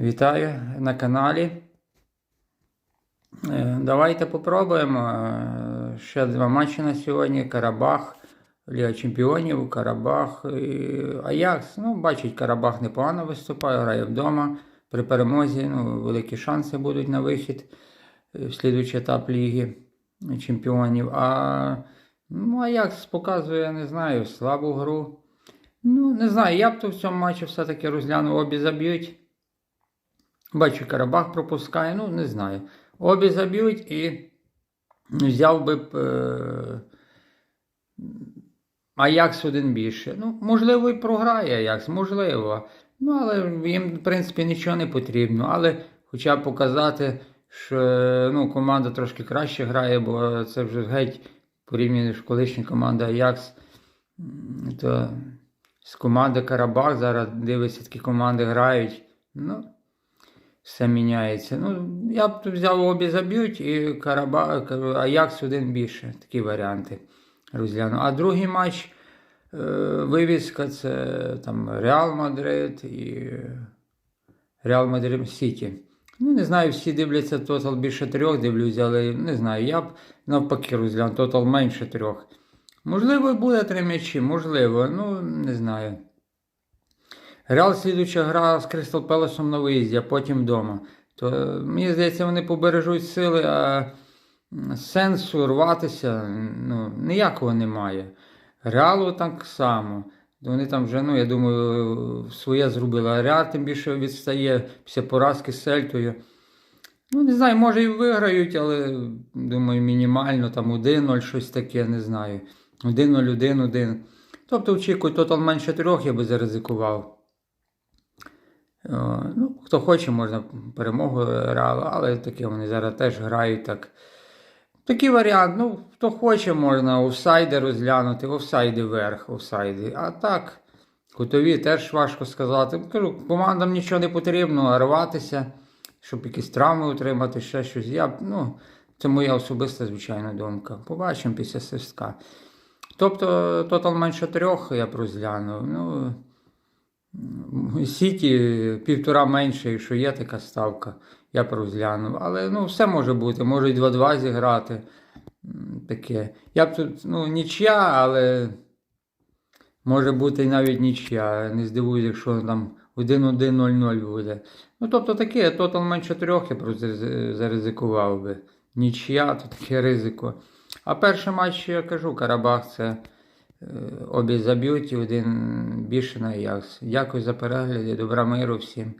Вітаю на каналі. Е, Давайте попробуємо. Е, Ще два матчі на сьогодні. Карабах, Ліга Чемпіонів, Карабах і Аякс. Ну, бачить, Карабах непогано виступає, грає вдома. При перемозі ну, великі шанси будуть на вихід е, в слідуючий етап Ліги Чемпіонів. А ну, Аякс показує, я не знаю, слабу гру. Ну, не знаю, я б то в цьому матчі все-таки розглянув, обі заб'ють. Бачу, Карабах пропускає, ну не знаю. Обі заб'ють і взяв би е... Аякс один більше. Ну, можливо, і програє Аякс, можливо. Ну, але їм, в принципі, нічого не потрібно. Але хоча б показати, що ну, команда трошки краще грає, бо це вже геть порівняно з колишньою командою Аякс. То з команди Карабах зараз дивиться, такі команди грають. Ну, все міняється. Ну, я б взяв обі заб'ють і Караба... Аякс один більше. Такі варіанти розгляну. А другий матч е, вивіска це там Реал Мадрид і Реал Мадрид Сіті. Ну, не знаю, всі дивляться тотал більше трьох, дивлюся, але не знаю, я б навпаки розгляну, тотал менше трьох. Можливо, буде три м'ячі, можливо, ну не знаю. Реал слідуча гра з Кристал Пелесом на виїзді, а потім вдома. То мені здається, вони побережуть сили, а сенсу рватися ну, ніякого немає. Реалу так само. Вони там вже, ну, я думаю, своє зробили. А Реал тим більше відстає після поразки з Сельтою. Ну, не знаю, може і виграють, але думаю, мінімально там 1-0, щось таке, не знаю. 1-0, 1-1. Тобто очікую, тотал менше трьох, я би заризикував. Ну, хто хоче, можна перемогу Реалу, але таке вони зараз теж грають так. Такий варіант, ну, хто хоче, можна офсайди розглянути, офсайди вверх, офсайди. А так, кутові теж важко сказати. Кажу, командам нічого не потрібно, рватися, щоб якісь травми отримати, ще щось. Я, ну, це моя особиста, звичайна думка. Побачимо після свистка. Тобто, тотал менше трьох я б розглянув. Ну, Сіті півтора менше, якщо є така ставка, я б розглянув. Але ну, все може бути, можуть 2-2 зіграти. Таке. Я б тут, ну, нічия, але може бути і навіть нічия. Не здивуюсь, якщо там 1-1-0-0 буде. Ну, тобто таке, тотал менше трьох я б заризикував би. Нічия, то таке ризико. А перший матч, я кажу, Карабах це. Е, Обі заб'ють один більше на Аякс. Дякую за перегляд і добра миру всім.